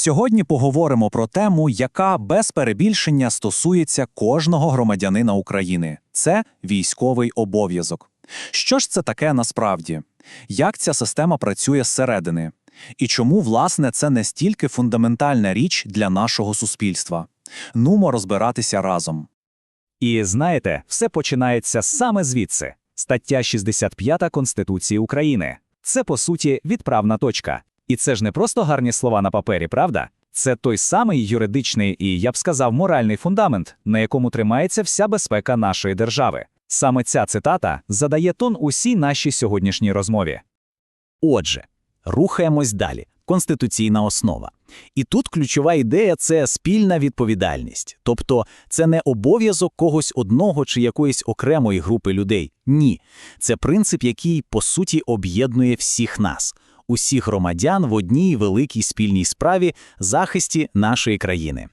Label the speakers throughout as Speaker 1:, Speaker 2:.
Speaker 1: Сьогодні поговоримо про тему, яка без перебільшення стосується кожного громадянина України. Це військовий обов'язок. Що ж це таке насправді? Як ця система працює зсередини? І чому, власне, це не стільки фундаментальна річ для нашого суспільства? Нумо розбиратися разом.
Speaker 2: І знаєте, все починається саме звідси. Стаття 65 Конституції України. Це, по суті, відправна точка. І це ж не просто гарні слова на папері, правда? Це той самий юридичний і, я б сказав, моральний фундамент, на якому тримається вся безпека нашої держави. Саме ця цитата задає тон усій нашій сьогоднішній розмові. Отже, рухаємось далі. Конституційна основа. І тут ключова ідея це спільна відповідальність. Тобто це не обов'язок когось одного чи якоїсь окремої групи людей. Ні. Це принцип, який, по суті, об'єднує всіх нас, усіх громадян в одній великій спільній справі захисті нашої країни.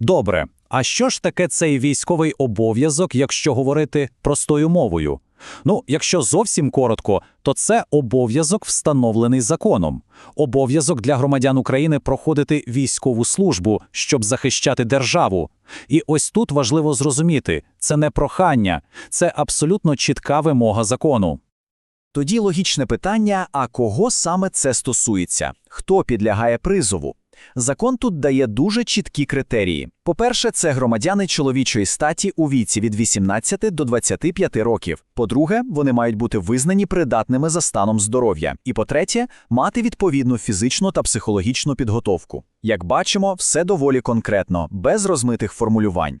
Speaker 2: Добре, а що ж таке цей військовий обов'язок, якщо говорити простою мовою? Ну, якщо зовсім коротко, то це обов'язок, встановлений законом. Обов'язок для громадян України проходити військову службу, щоб захищати державу. І ось тут важливо зрозуміти, це не прохання, це абсолютно чітка вимога закону.
Speaker 3: Тоді логічне питання: а кого саме це стосується? Хто підлягає призову? Закон тут дає дуже чіткі критерії. По-перше, це громадяни чоловічої статі у віці від 18 до 25 років. По-друге, вони мають бути визнані придатними за станом здоров'я. І по-третє, мати відповідну фізичну та психологічну підготовку. Як бачимо, все доволі конкретно, без розмитих формулювань.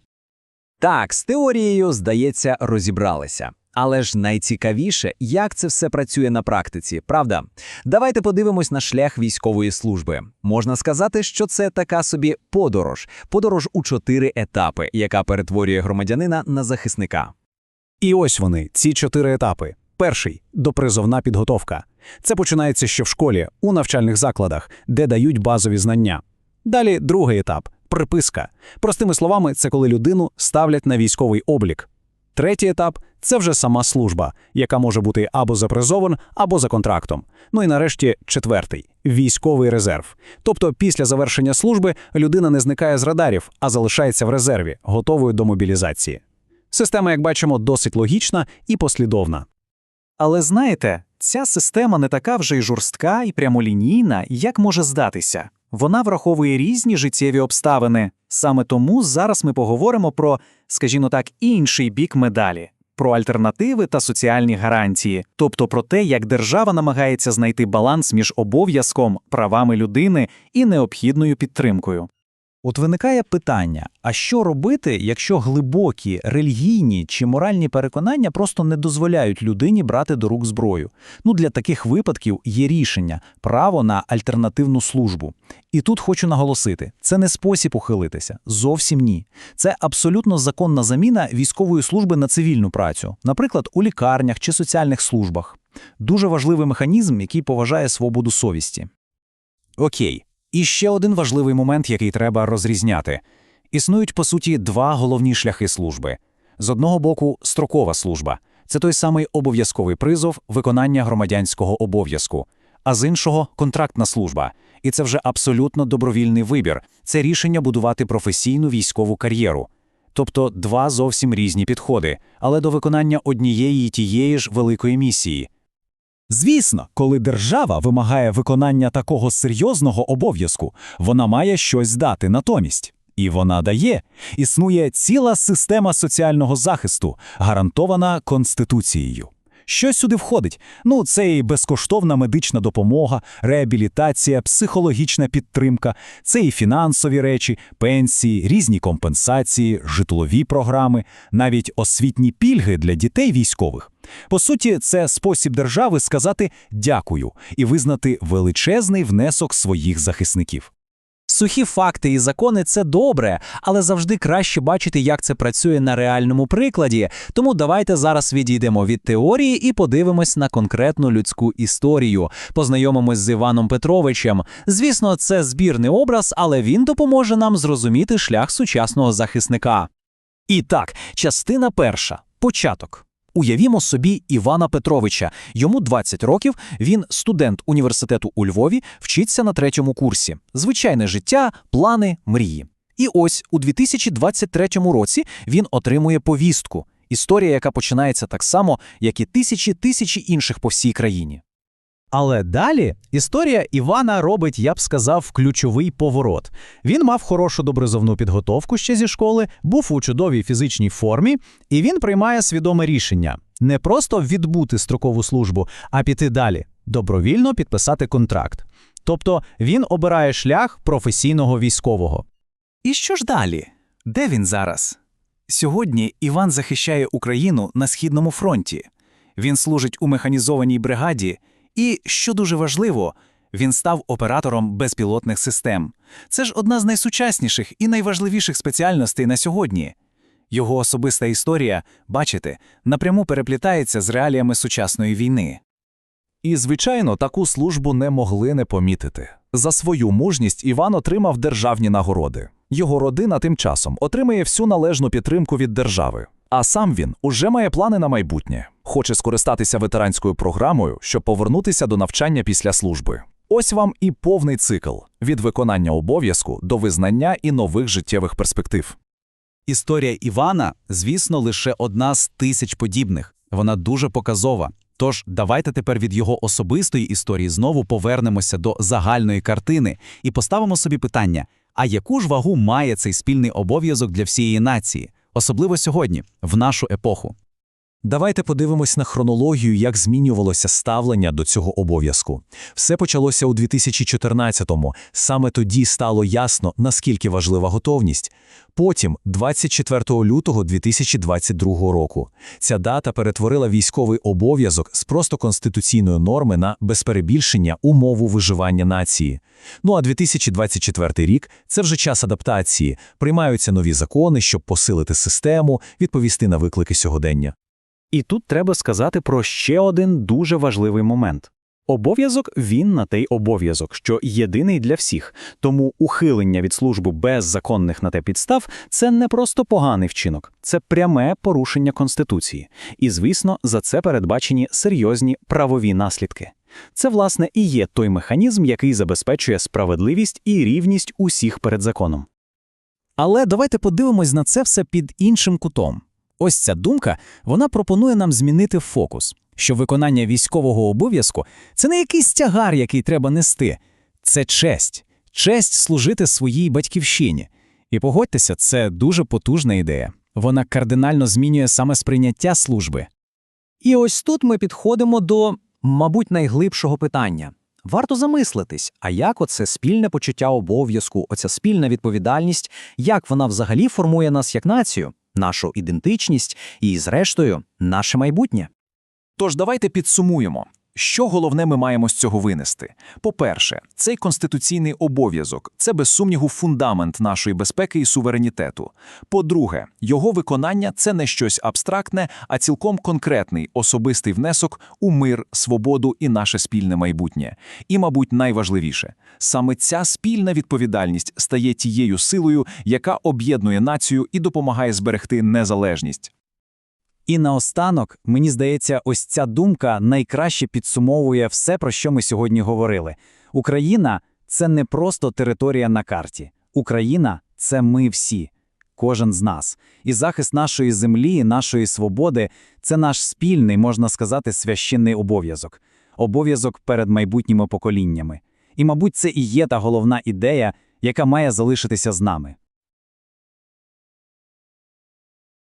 Speaker 2: Так, з теорією, здається, розібралися. Але ж найцікавіше, як це все працює на практиці, правда? Давайте подивимось на шлях військової служби. Можна сказати, що це така собі подорож, подорож у чотири етапи, яка перетворює громадянина на захисника.
Speaker 4: І ось вони, ці чотири етапи. Перший допризовна підготовка. Це починається ще в школі, у навчальних закладах, де дають базові знання. Далі другий етап приписка. Простими словами, це коли людину ставлять на військовий облік. Третій етап це вже сама служба, яка може бути або за призовом, або за контрактом. Ну і нарешті четвертий військовий резерв. Тобто, після завершення служби людина не зникає з радарів, а залишається в резерві, готовою до мобілізації. Система, як бачимо, досить логічна і послідовна.
Speaker 1: Але знаєте, ця система не така вже й жорстка і прямолінійна, як може здатися. Вона враховує різні життєві обставини. Саме тому зараз ми поговоримо про, скажімо так, інший бік медалі, про альтернативи та соціальні гарантії, тобто про те, як держава намагається знайти баланс між обов'язком, правами людини і необхідною підтримкою.
Speaker 2: От виникає питання: а що робити, якщо глибокі релігійні чи моральні переконання просто не дозволяють людині брати до рук зброю? Ну для таких випадків є рішення право на альтернативну службу. І тут хочу наголосити: це не спосіб ухилитися, зовсім ні. Це абсолютно законна заміна військової служби на цивільну працю, наприклад, у лікарнях чи соціальних службах. Дуже важливий механізм, який поважає свободу совісті. Окей. І ще один важливий момент, який треба розрізняти. Існують, по суті, два головні шляхи служби. З одного боку, строкова служба це той самий обов'язковий призов виконання громадянського обов'язку, а з іншого контрактна служба. І це вже абсолютно добровільний вибір це рішення будувати професійну військову кар'єру. Тобто два зовсім різні підходи, але до виконання однієї й тієї ж великої місії.
Speaker 4: Звісно, коли держава вимагає виконання такого серйозного обов'язку, вона має щось дати натомість. І вона дає. Існує ціла система соціального захисту, гарантована Конституцією. Що сюди входить? Ну, це і безкоштовна медична допомога, реабілітація, психологічна підтримка, це і фінансові речі, пенсії, різні компенсації, житлові програми, навіть освітні пільги для дітей військових. По суті, це спосіб держави сказати дякую і визнати величезний внесок своїх захисників.
Speaker 2: Сухі факти і закони це добре, але завжди краще бачити, як це працює на реальному прикладі. Тому давайте зараз відійдемо від теорії і подивимось на конкретну людську історію. Познайомимось з Іваном Петровичем. Звісно, це збірний образ, але він допоможе нам зрозуміти шлях сучасного захисника. І так, частина перша початок.
Speaker 1: Уявімо собі Івана Петровича. Йому 20 років, він студент університету у Львові, вчиться на третьому курсі. Звичайне життя, плани, мрії. І ось у 2023 році він отримує повістку. Історія, яка починається так само, як і тисячі тисячі інших по всій країні.
Speaker 3: Але далі історія Івана робить, я б сказав, ключовий поворот. Він мав хорошу доброзовну підготовку ще зі школи, був у чудовій фізичній формі, і він приймає свідоме рішення не просто відбути строкову службу, а піти далі, добровільно підписати контракт. Тобто він обирає шлях професійного військового.
Speaker 1: І що ж далі? Де він зараз? Сьогодні Іван захищає Україну на Східному фронті. Він служить у механізованій бригаді, і, що дуже важливо, він став оператором безпілотних систем. Це ж одна з найсучасніших і найважливіших спеціальностей на сьогодні. Його особиста історія, бачите, напряму переплітається з реаліями сучасної війни.
Speaker 2: І, звичайно, таку службу не могли не помітити. За свою мужність Іван отримав державні нагороди. Його родина тим часом отримує всю належну підтримку від держави. А сам він уже має плани на майбутнє. Хоче скористатися ветеранською програмою, щоб повернутися до навчання після служби. Ось вам і повний цикл від виконання обов'язку до визнання і нових життєвих перспектив.
Speaker 1: Історія Івана, звісно, лише одна з тисяч подібних. Вона дуже показова. Тож давайте тепер від його особистої історії знову повернемося до загальної картини і поставимо собі питання: а яку ж вагу має цей спільний обов'язок для всієї нації, особливо сьогодні, в нашу епоху?
Speaker 4: Давайте подивимось на хронологію, як змінювалося ставлення до цього обов'язку. Все почалося у 2014-му. Саме тоді стало ясно, наскільки важлива готовність. Потім, 24 лютого 2022 року, ця дата перетворила військовий обов'язок з просто конституційної норми на без перебільшення умову виживання нації. Ну а 2024 рік це вже час адаптації. Приймаються нові закони, щоб посилити систему, відповісти на виклики сьогодення.
Speaker 1: І тут треба сказати про ще один дуже важливий момент. Обов'язок він на той обов'язок, що єдиний для всіх. Тому ухилення від служби без законних на те підстав це не просто поганий вчинок, це пряме порушення Конституції. І, звісно, за це передбачені серйозні правові наслідки. Це, власне, і є той механізм, який забезпечує справедливість і рівність усіх перед законом. Але давайте подивимось на це все під іншим кутом. Ось ця думка, вона пропонує нам змінити фокус, що виконання військового обов'язку це не якийсь тягар, який треба нести, це честь, честь служити своїй батьківщині. І погодьтеся, це дуже потужна ідея. Вона кардинально змінює саме сприйняття служби. І ось тут ми підходимо до, мабуть, найглибшого питання. Варто замислитись, а як оце спільне почуття обов'язку, оця спільна відповідальність, як вона взагалі формує нас як націю, нашу ідентичність і, зрештою, наше майбутнє.
Speaker 2: Тож давайте підсумуємо. Що головне ми маємо з цього винести? По-перше, цей конституційний обов'язок це без сумніву фундамент нашої безпеки і суверенітету. По-друге, його виконання це не щось абстрактне, а цілком конкретний особистий внесок у мир, свободу і наше спільне майбутнє. І, мабуть, найважливіше, саме ця спільна відповідальність стає тією силою, яка об'єднує націю і допомагає зберегти незалежність.
Speaker 1: І наостанок, мені здається, ось ця думка найкраще підсумовує все, про що ми сьогодні говорили. Україна це не просто територія на карті. Україна це ми всі, кожен з нас. І захист нашої землі, нашої свободи це наш спільний, можна сказати, священний обов'язок, обов'язок перед майбутніми поколіннями. І, мабуть, це і є та головна ідея, яка має залишитися з нами.